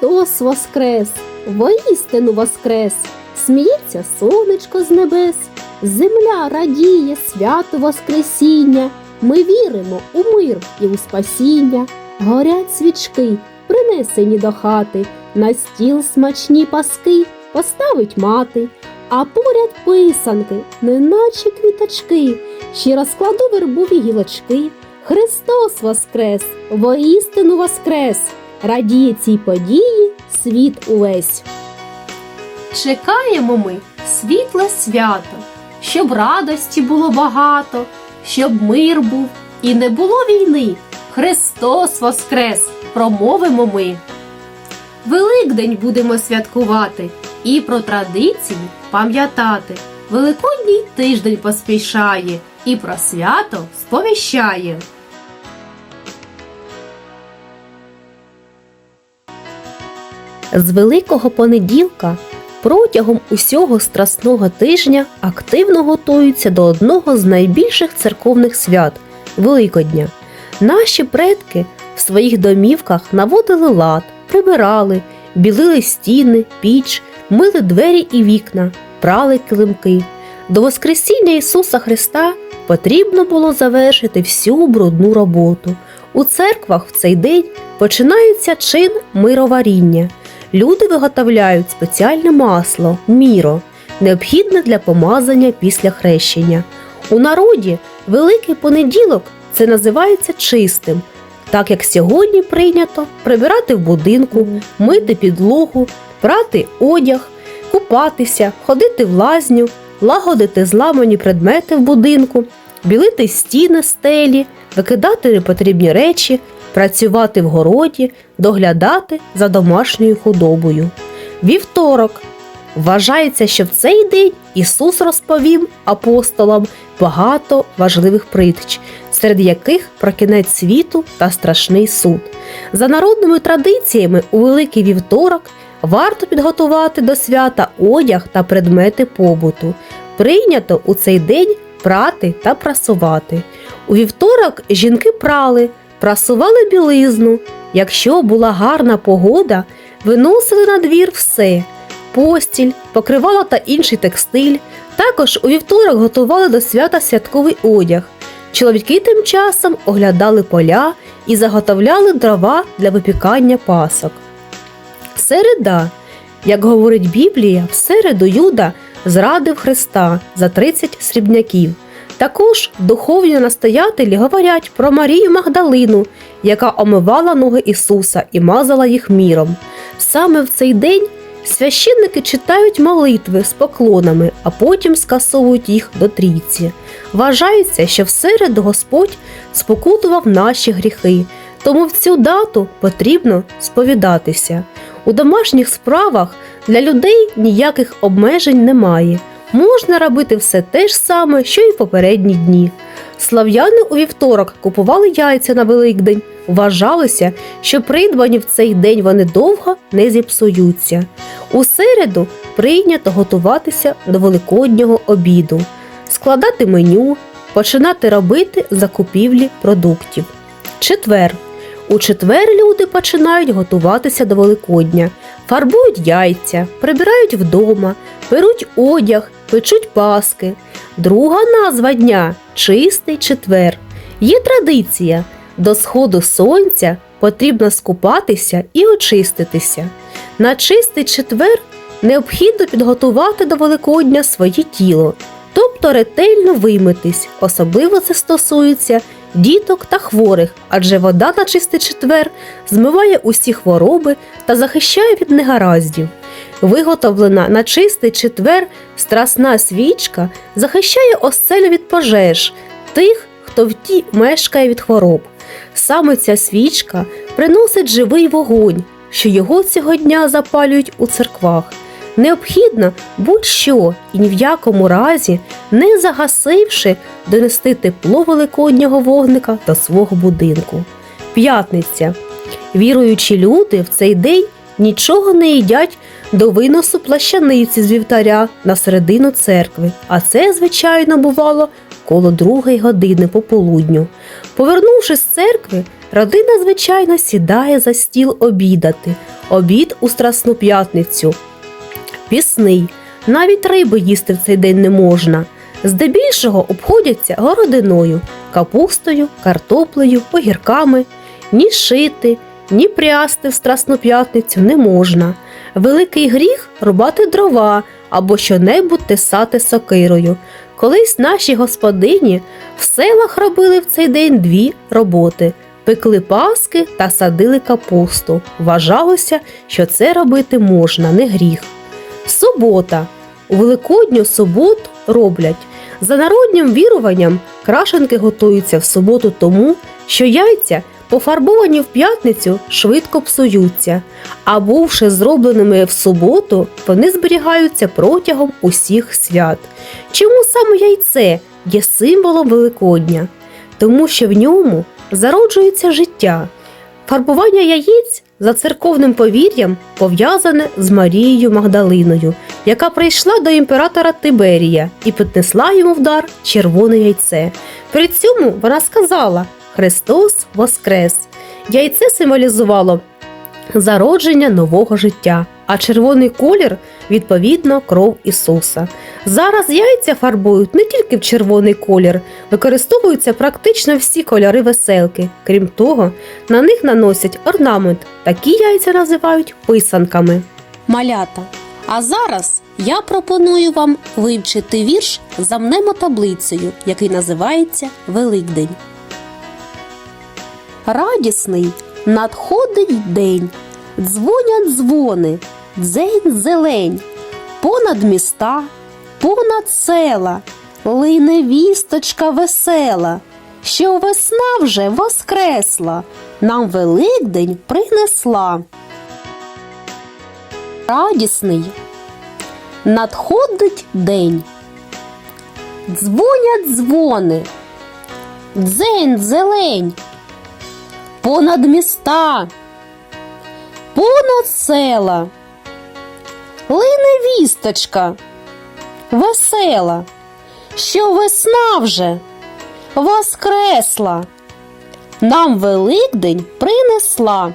Христос воскрес, воістину воскрес, сміється сонечко з небес, земля радіє свято Воскресіння. Ми віримо у мир і у спасіння. Горять свічки, принесені до хати, на стіл смачні паски поставить мати, а поряд писанки, неначе квіточки, ще розкладу вербові гілочки. Христос воскрес, воістину воскрес, радіє цій події світ увесь. Чекаємо ми світле свято, щоб радості було багато, щоб мир був і не було війни. Христос воскрес, промовимо ми. Великдень будемо святкувати і про традиції пам'ятати. Великодній тиждень поспішає і про свято сповіщає. З Великого понеділка протягом усього страсного тижня активно готуються до одного з найбільших церковних свят Великодня. Наші предки в своїх домівках наводили лад, прибирали, білили стіни, піч, мили двері і вікна, прали килимки. До Воскресіння Ісуса Христа потрібно було завершити всю брудну роботу. У церквах в цей день починається чин мироваріння. Люди виготовляють спеціальне масло міро, необхідне для помазання після хрещення. У народі Великий понеділок це називається чистим, так як сьогодні прийнято прибирати в будинку, мити підлогу, прати одяг, купатися, ходити в лазню, лагодити зламані предмети в будинку, білити стіни стелі, викидати непотрібні речі, працювати в городі, доглядати за домашньою худобою. Вівторок. Вважається, що в цей день Ісус розповів апостолам багато важливих притч, серед яких про кінець світу та страшний суд. За народними традиціями, у Великий вівторок варто підготувати до свята одяг та предмети побуту. Прийнято у цей день прати та прасувати. У вівторок жінки прали, прасували білизну. Якщо була гарна погода, виносили на двір все постіль, покривало та інший текстиль. Також у вівторок готували до свята святковий одяг. Чоловіки тим часом оглядали поля і заготовляли дрова для випікання пасок. Середа, як говорить Біблія, в середу Юда зрадив Христа за 30 срібняків. Також духовні настоятелі говорять про Марію Магдалину, яка омивала ноги Ісуса і мазала їх міром. Саме в цей день священники читають молитви з поклонами, а потім скасовують їх до трійці. Вважається, що в середу Господь спокутував наші гріхи, тому в цю дату потрібно сповідатися. У домашніх справах для людей ніяких обмежень немає. Можна робити все те ж саме, що й в попередні дні. Слав'яни у вівторок купували яйця на Великдень, вважалося, що придбані в цей день вони довго не зіпсуються. У середу прийнято готуватися до великоднього обіду, складати меню, починати робити закупівлі продуктів. Четвер. У четвер люди починають готуватися до Великодня, фарбують яйця, прибирають вдома, беруть одяг, печуть паски. Друга назва дня чистий четвер. Є традиція до сходу сонця потрібно скупатися і очиститися. На чистий четвер необхідно підготувати до Великодня своє тіло, тобто ретельно вимитись, особливо це стосується діток та хворих, адже вода на чистий четвер змиває усі хвороби та захищає від негараздів. Виготовлена на чистий четвер страсна свічка захищає оселю від пожеж тих, хто в тій мешкає від хвороб. Саме ця свічка приносить живий вогонь, що його цього дня запалюють у церквах. Необхідно будь-що і ні в якому разі, не загасивши, донести тепло великоднього вогника до свого будинку. П'ятниця. Віруючі люди в цей день нічого не їдять до виносу плащаниці з вівтаря на середину церкви, а це, звичайно, бувало коло другої години пополудню. Повернувшись з церкви, родина, звичайно, сідає за стіл обідати. обід у Страсну п'ятницю. Пісний. Навіть риби їсти в цей день не можна. Здебільшого обходяться городиною, капустою, картоплею, огірками. Ні шити, ні прясти в Страсну п'ятницю не можна. Великий гріх рубати дрова або щонебудь тесати сокирою. Колись наші господині в селах робили в цей день дві роботи пекли паски та садили капусту. Вважалося, що це робити можна, не гріх. Субота. У Великодню суботу роблять. За народнім віруванням, крашенки готуються в суботу тому, що яйця, пофарбовані в п'ятницю, швидко псуються, а бувши зробленими в суботу, вони зберігаються протягом усіх свят. Чому саме яйце є символом Великодня? Тому що в ньому зароджується життя. Фарбування яєць за церковним повір'ям пов'язане з Марією Магдалиною, яка прийшла до імператора Тиберія і піднесла йому в дар червоне яйце. При цьому вона сказала Христос Воскрес. Яйце символізувало зародження нового життя, а червоний колір відповідно кров Ісуса. Зараз яйця фарбують не тільки в червоний колір, використовуються практично всі кольори веселки. Крім того, на них наносять орнамент. Такі яйця називають писанками. Малята. А зараз я пропоную вам вивчити вірш за мнемотаблицею, який називається Великдень. Радісний надходить день, дзвонять дзвони, дзень зелень, понад міста, понад села, лине вісточка весела, що весна вже воскресла, нам Великдень принесла. Радісний надходить день. Дзвонять дзвони, дзень зелень, понад міста, понад села, лине вісточка, весела, що весна вже воскресла, нам Великдень принесла.